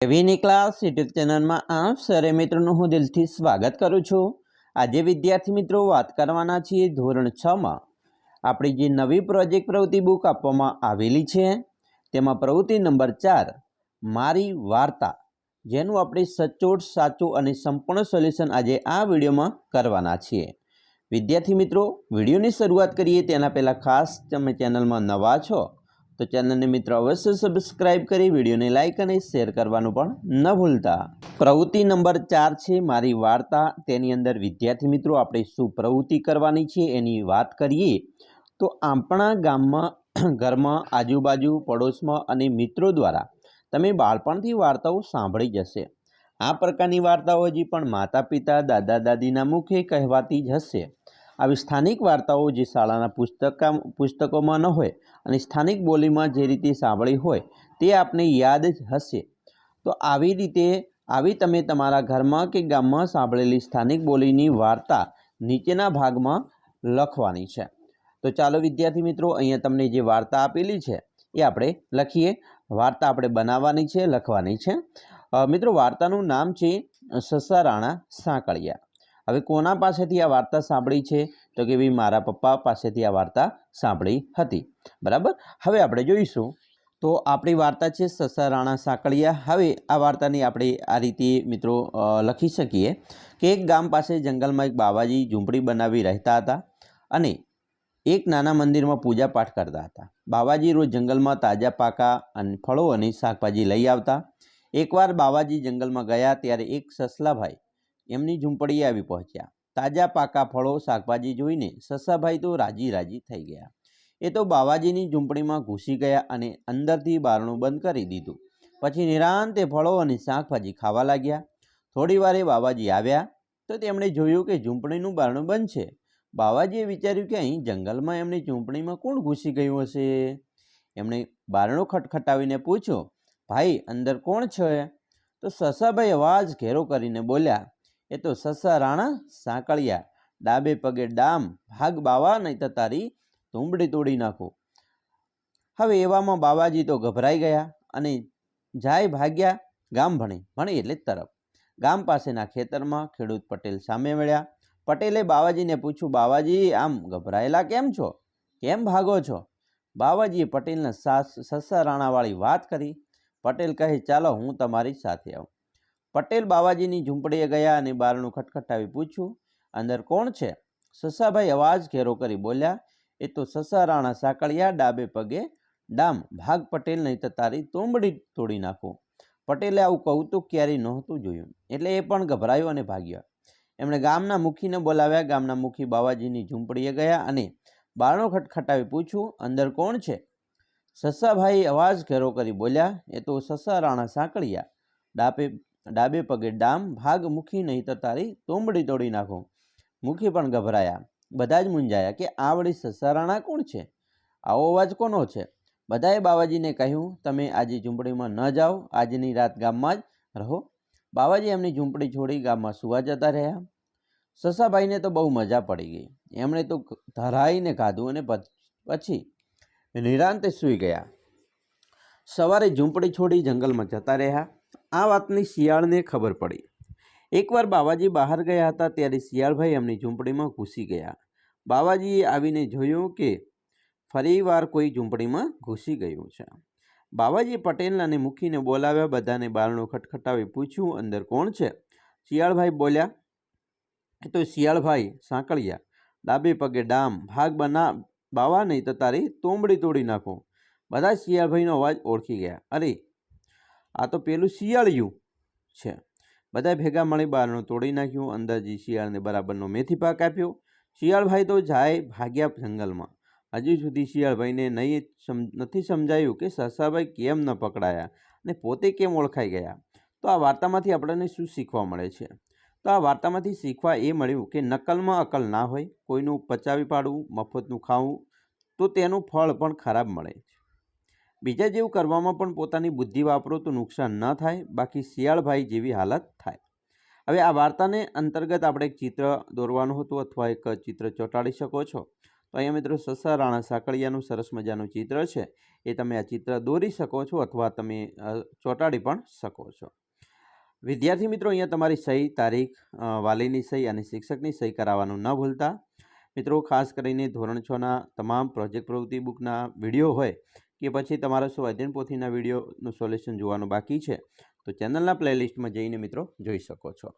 એવીની class YouTube ચેનલમાં આપ સરે મિત્રોનું હું દિલથી સ્વાગત કરું છું. આજે વિદ્યાર્થી મિત્રો વાત કરવાના છીએ ધોરણ છમાં આપણી જે નવી પ્રોજેક્ટ પ્રવૃત્તિ બુક આપવામાં આવેલી છે, તેમાં પ્રવૃત્તિ નંબર ચાર, મારી વાર્તા, જેનું આપણે સચોટ, સાચું અને સંપૂર્ણ સોલ્યુશન આજે આ વિડીયોમાં કરવાના છીએ. વિદ્યાર્થી મિત્રો, વિડીયોની શરૂઆત કરીએ, તેના પહેલાં ખાસ તમે ચેનલમાં નવા છો તો ચેનલને મિત્રો અવશ્ય સબસ્ક્રાઇબ કરી, વિડીયોને લાઇક અને શેર કરવાનું પણ ન ભૂલતા. પ્રવૃત્તિ નંબર ચાર છે મારી વાર્તા. તેની અંદર વિદ્યાર્થી મિત્રો, આપણે શું પ્રવૃત્તિ કરવાની છે એની વાત કરીએ. તો આપણા ગામમાં, ઘરમાં, આજુબાજુ, પડોશમાં અને મિત્રો દ્વારા તમે બાળપણથી વાર્તાઓ સાંભળી જશે. આ પ્રકારની વાર્તાઓ હજી પણ માતા પિતા દાદા દાદીના મુખે કહેવાતી જ હશે. આવી સ્થાનિક વાર્તાઓ જે શાળાના પુસ્તક પુસ્તકોમાં ન હોય અને સ્થાનિક બોલીમાં જે રીતે સાંભળી હોય તે આપને યાદ જ હશે. તો આવી રીતે, આવી તમે તમારા ઘરમાં કે ગામમાં સાંભળેલી સ્થાનિક બોલીની વાર્તા નીચેના ભાગમાં લખવાની છે. તો ચાલો વિદ્યાર્થી મિત્રો, અહીંયા તમને જે વાર્તા આપેલી છે એ આપણે લખીએ. વાર્તા આપણે બનાવવાની છે, લખવાની છે. મિત્રો, વાર્તાનું નામ છે સસા રાણા સાંકળિયા. હવે કોના પાસેથી આ વાર્તા સાંભળી છે? તો કે ભાઈ મારા પપ્પા પાસેથી આ વાર્તા સાંભળી હતી. બરાબર? હવે આપણે જોઈશું. તો આપણી વાર્તા છે સસા રાણા સાંકળિયા. હવે આ વાર્તાની આપણે આ રીતે મિત્રો લખી શકીએ કે એક ગામ પાસે જંગલમાં એક બાવાજી ઝૂંપડી બનાવી રહેતા હતા અને એક નાના મંદિરમાં પૂજા પાઠ કરતા હતા. બાવાજી રોજ જંગલમાં તાજા પાકા અને ફળો અને શાકભાજી લઈ આવતા. એકવાર બાવાજી જંગલમાં ગયા ત્યારે એક સસલાભાઈ એમની ઝૂંપડીએ આવી પહોંચ્યા. તાજા પાકા ફળો, શાકભાજી જોઈને સસાભાઈ તો રાજી રાજી થઈ ગયા. એ તો બાવાજીની ઝૂંપડીમાં ઘૂસી ગયા અને અંદરથી બારણું બંધ કરી દીધું. પછી નિરાંતે ફળો અને શાકભાજી ખાવા લાગ્યા. થોડી વારે બાવાજી આવ્યા તો તેમણે જોયું કે ઝૂંપડીનું બારણું બંધ છે. બાવાજીએ વિચાર્યું કે અહીં જંગલમાં એમની ઝૂંપડીમાં કોણ ઘૂસી ગયું હશે? એમણે બારણું ખટખટાવીને પૂછ્યું, ભાઈ, અંદર કોણ છે? તો સસાભાઈ અવાજ ઘેરો કરીને બોલ્યા એ તો સસા રાણા સાંકળિયા. ડાબે પગે ડામ, ભાગ બાવા નહીં તો તારી તુંબડી તોડી નાખો. હવે એવામાં બાવાજી તો ગભરાઈ ગયા અને જાય ભાગ્યા ગામ ભણે ભણે એટલે તરફ. ગામ પાસેના ખેતરમાં ખેડૂત પટેલ સામે મળ્યા પટેલે બાવાજીને પૂછ્યું, બાવાજી, આમ ગભરાયેલા કેમ છો? કેમ ભાગો છો? બાવાજીએ પટેલના સાસ સસા રાણાવાળી વાત કરી. પટેલ કહે, ચાલો, હું તમારી સાથે આવું. પટેલ બાવાજીની ઝૂંપડીએ ગયા અને બારણું ખટખટાવી પૂછ્યું, અંદર કોણ છે? સસાભાઈ અવાજ ઘેરો કરી બોલ્યા, એ તો સસા રાણા સાંકળિયા, ડાબે પગે, ડામ, ભાગ પટેલ નહીં તો તારી તોંબડી તોડી નાખો. પટેલે આવું કૌતુક ક્યારેય નહોતું જોયું, એટલે એ પણ ગભરાયો અને ભાગ્યો. એમણે ગામના મુખીને બોલાવ્યા, ગામના મુખી બાવાજીની ઝૂંપડીએ ગયા અને બારણું ખટખટાવી પૂછ્યું, અંદર કોણ છે? સસાભાઈ અવાજ ઘેરો કરી બોલ્યા, એ તો સસા રાણા સાંકળિયા, ડાબે ડાબે પગે ડામ, ભાગ મુખી નહીં તો તારી તોંબડી તોડી નાખો. મુખી પણ ગભરાયા. બધા જ મૂંઝાયા કે આ વળી સસા રાણા કોણ છે? આવો અવાજ કોનો છે? બધાએ બાવાજીને કહ્યું, તમે આજે ઝૂંપડીમાં ન જાઓ, આજની રાત ગામમાં જ રહો. બાવાજી એમની ઝૂંપડી છોડી ગામમાં સુવા જતા રહ્યા. સસાભાઈને તો બહુ મજા પડી ગઈ. એમણે તો ધરાઈને ખાધું અને પછી નિરાંતે સૂઈ ગયા. સવારે ઝૂંપડી છોડી જંગલમાં જતા રહ્યા. આ વાતની શિયાળને ખબર પડી. એકવાર બાવાજી બહાર ગયા હતા ત્યારે શિયાળભાઈ એમની ઝૂંપડીમાં ઘૂસી ગયા. બાવાજીએ આવીને જોયું કે ફરીવાર કોઈ ઝૂંપડીમાં ઘૂસી ગયું છે. બાવાજી પટેલનાને મૂકીને બોલાવ્યા બધાને બારણું ખટખટાવી પૂછ્યું, અંદર કોણ છે? શિયાળભાઈ બોલ્યા, એ તો શિયાળભાઈ, સાંકળિયા. ડાબે પગે ડામ, ભાગ બના, બાવા નહીં તો તારી તોંબડી તોડી નાખો. બધા શિયાળભાઈનો અવાજ ઓળખી ગયા. અરે આ તો પેલું શિયાળિયું છે. બધા ભેગા મળી બારણું તોડી નાખ્યું, અંદાજી શિયાળને બરાબરનો મેથી પાક આપ્યો. શિયાળભાઈ તો જાય ભાગ્યા જંગલમાં. હજુ સુધી શિયાળભાઈને નહીં સમ, નથી સમજાયું કે સસાભાઈ કેમ ન પકડાયા અને પોતે કેમ ઓળખાઈ ગયા. તો આ વાર્તામાંથી આપણને શું શીખવા મળે છે? તો આ વાર્તામાંથી શીખવા એ મળ્યું કે નકલમાં અકલ ના હોય, કોઈનું પચાવી પાડવું, મફતનું ખાવું, તો તેનું ફળ પણ ખરાબ મળે છે. બીજા જેવું કરવામાં પણ પોતાની બુદ્ધિ વાપરો તો નુકસાન ન થાય, બાકી શિયાળભાઈ જેવી હાલત થાય. હવે આ વાર્તાને અંતર્ગત આપણે એક ચિત્ર દોરવાનું હતું અથવા એક ચિત્ર ચોંટાડી શકો છો. તો અહીંયા મિત્રો સસા રાણા સાંકળિયાનું સરસ મજાનું ચિત્ર છે. એ તમે આ ચિત્ર દોરી શકો છો અથવા તમે ચોંટાડી પણ શકો છો. વિદ્યાર્થી મિત્રો, અહીંયા તમારી સહી, તારીખ વાલીની સહી અને શિક્ષકની સહી કરાવવાનું ન ભૂલતા. મિત્રો, ખાસ કરીને ધોરણ છના તમામ પ્રોજેક્ટ પ્રવૃત્તિ બુકના વીડિયો હોય કે પછી તમારા સ્વાધ્યાયન પોથીના વિડીયોનું સોલ્યુશન જોવાનું બાકી છે, તો ચેનલના પ્લેલિસ્ટમાં જઈને મિત્રો જોઈ શકો છો.